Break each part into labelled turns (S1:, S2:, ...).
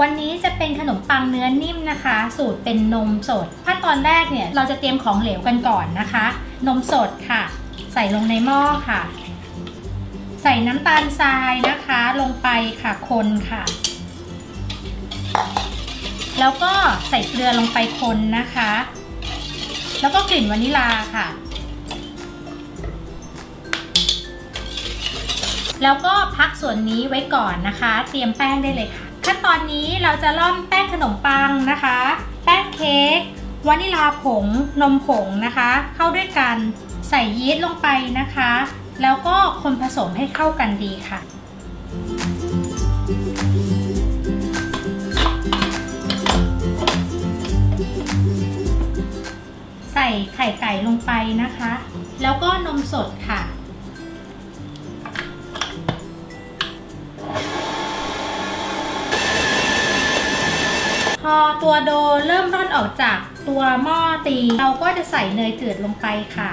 S1: วันนี้จะเป็นขนมปังเนื้อนิ่มนะคะ สูตรเป็นนมสด ขั้นตอนแรกเนี่ยเราจะเตรียมของเหลวกันก่อนนะคะ นมสดค่ะ ใส่ลงในหม้อค่ะ ใส่น้ำตาลทรายนะคะลงไปค่ะคนค่ะ แล้วก็ใส่เกลือลงไปคนนะคะ แล้วก็กลิ่นวานิลาค่ะ แล้วก็พักส่วนนี้ไว้ก่อนนะคะ เตรียมแป้งได้เลยค่ะ ขั้นตอนนี้เราจะร่อนแป้งขนมปังนะคะ แป้งเค้กวานิลาผงนมผงนะคะ เข้าด้วยกันใส่ยีสต์ลงไปนะคะ แล้วก็คนผสมให้เข้ากันดีค่ะใส่ไข่ไก่ลงไปนะคะ แล้วก็นมสดค่ะ ตัวโดเริ่มร่อนออกจากตัวหม้อตี เราก็จะใส่เนยจืดลงไปค่ะ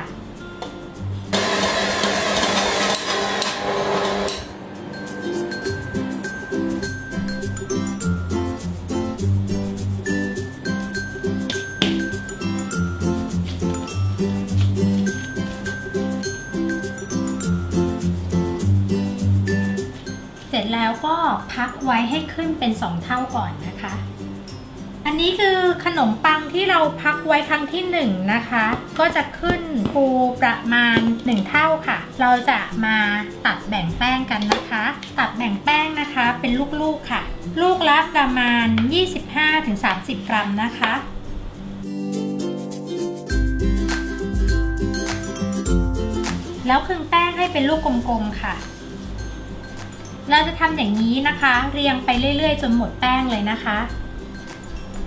S1: เสร็จแล้วก็พักไว้ให้ขึ้นเป็น 2 เท่าก่อนนะคะ อันนี้คือขนมปังที่เราพักไว้ครั้งที่1นะคะ ก็จะขึ้นฟูประมาณ 1 เท่าค่ะ เราจะมาตัดแบ่งแป้งกันนะคะ ตัดแบ่งแป้งนะคะเป็นลูกๆค่ะ ลูกละประมาณ 25-30 กรัมนะคะแล้วครึ่งแป้งให้เป็นลูกกลมๆค่ะ เราจะทำอย่างนี้นะคะ เรียงไปเรื่อยๆ จนหมดแป้งเลยนะคะ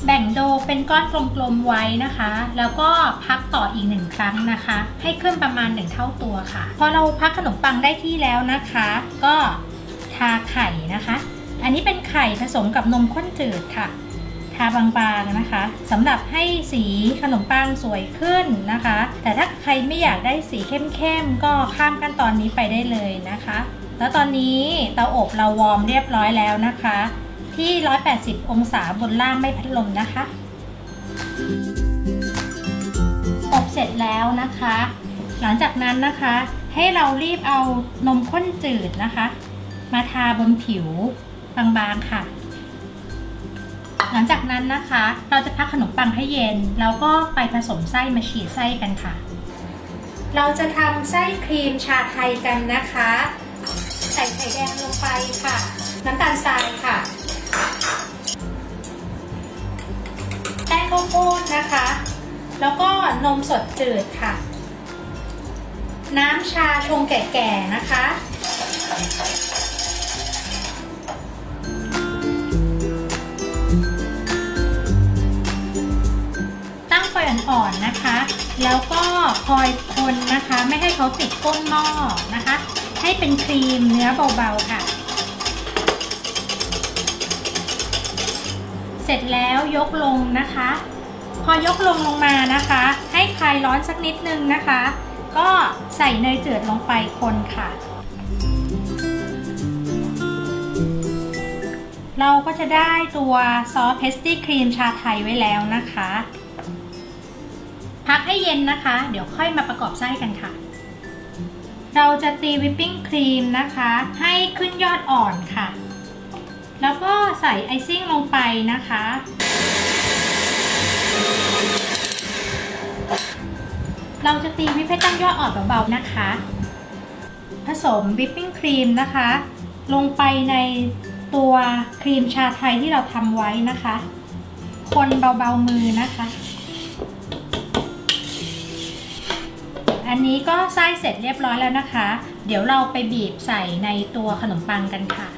S1: แบ่งโดเป็นก้อนกลมๆไว้นะคะ แล้วก็พักต่ออีกหนึ่งครั้งนะคะ ให้ขึ้นประมาณหนึ่งเท่าตัวค่ะ พอเราพักขนมปังได้ที่แล้วนะคะ ก็ทาไข่นะคะ อันนี้เป็นไข่ผสมกับนมข้นจืดค่ะ ทาบางๆนะคะสำหรับให้สีขนมปังสวยขึ้นนะคะ แต่ถ้าใครไม่อยากได้สีเข้มๆก็ข้ามขั้นตอนนี้ไปได้เลยนะคะ แล้วตอนนี้เตาอบเราวอร์มเรียบร้อยแล้วนะคะ ที่ 180 องศาบนล่างไม่พัดลมนะคะ อบเสร็จแล้วนะคะ หลังจากนั้นนะคะ ให้เรารีบเอานมข้นจืดนะคะ มาทาบนผิวบางๆค่ะ หลังจากนั้นนะคะ เราจะพักขนมปังให้เย็น แล้วก็ไปผสมไส้มาฉีดไส้กันค่ะ เราจะทำไส้ครีมชาไทยกันนะคะ ใส่ไข่แดงลงไปค่ะ น้ำตาลทรายค่ะ แป้งข้าวโพดนะคะ แล้วก็นมสดจืดค่ะ น้ำชาชงแก่ๆนะคะ ตั้งไฟอ่อนๆนะคะ แล้วก็คอยคนนะคะ ไม่ให้เขาติดก้นหม้อนะคะ ให้เป็นครีมเนื้อเบาๆค่ะ เสร็จแล้วยกลงนะคะ พอยกลงลงมานะคะ ให้คลายร้อนสักนิดนึงนะคะ ก็ใส่เนยจือดลงไปคนค่ะ เราก็จะได้ตัวซอสเพสตี้ครีมชาไทยไว้แล้วนะคะ พักให้เย็นนะคะ เดี๋ยวค่อยมาประกอบไส้กันค่ะ เราจะตีวิปปิ้งครีมนะคะ ให้ขึ้นยอดอ่อนค่ะ แล้วก็ใส่ไอซิ่งลงไปนะคะ เราจะตีวิปให้ตั้งยอดอ่อนเบาๆนะคะ ผสมวิปปิ้งครีมนะคะ ลงไปในตัวครีมชาไทยที่เราทำไว้นะคะ คนเบาๆมือนะคะ อันนี้ก็ไส้เสร็จเรียบร้อยแล้วนะคะ เดี๋ยวเราไปบีบใส่ในตัวขนมปังกันค่ะ